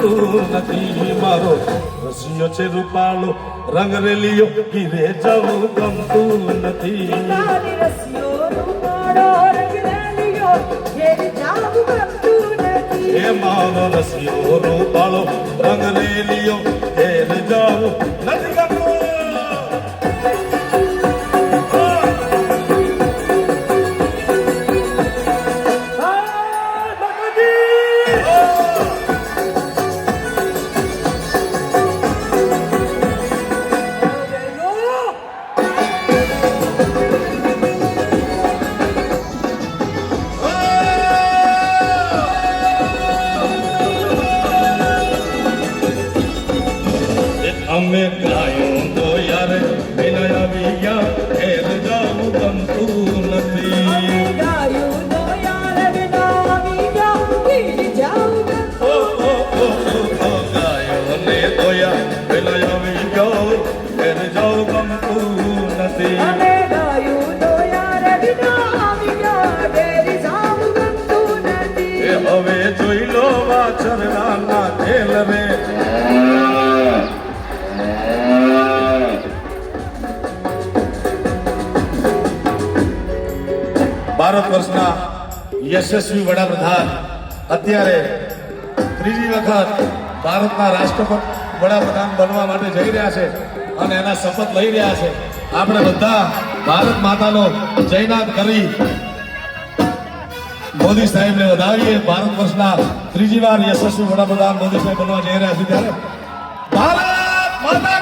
ગમતું નથી મારો રસિયો છે રૂપાળો રંગ રેલિયો ઘીરે જવું ગમતું નથી તારી રસીઓ રૂપાળો રંગ રેલિયો ઘેર જાવું ગમતું નથી એ મારો રસિયો રૂપાળો રંગ રેલિયો пам'ятаю. ભારત વર્ષના યશસ્વી વડાપ્રધાન. અત્યારે ત્રીજી વખત ભારતના રાષ્ટ્રપતિ વડાપ્રધાન બનવા માટે જઈ રહ્યા છે અને એના શપથ લઈ રહ્યા છે. આપણે બધા ભારત માતાનો જયનાદ કરી મોદી સાહેબને વધાવીએ. ભારત વર્ષના ત્રીજી વાર યશસ્વી વડાપ્રધાન મોદી સાહેબ બનવા જઈ રહ્યા છે ત્યારે. ભારત માતા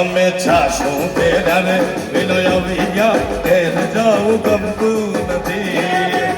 અમે છાશું તેરાને વિનય વિયા ઘેર જવું ગમતું નથી.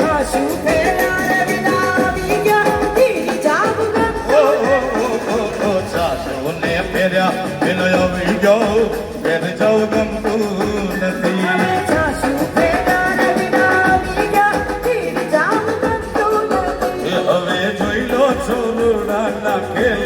છાશું ફેરા વિના ગમતું છાશું ને ફેર્યા વિનય ઘેર જવું ગમતું નથી. હવે જોઈ લો છોરુડાના ખેલ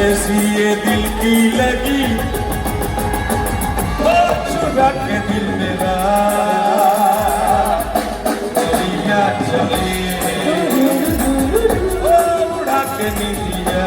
ऐसी ये दिल की लगी चुरा के दिल मेरा चलिया चलिए बुढ़ा के दिलिया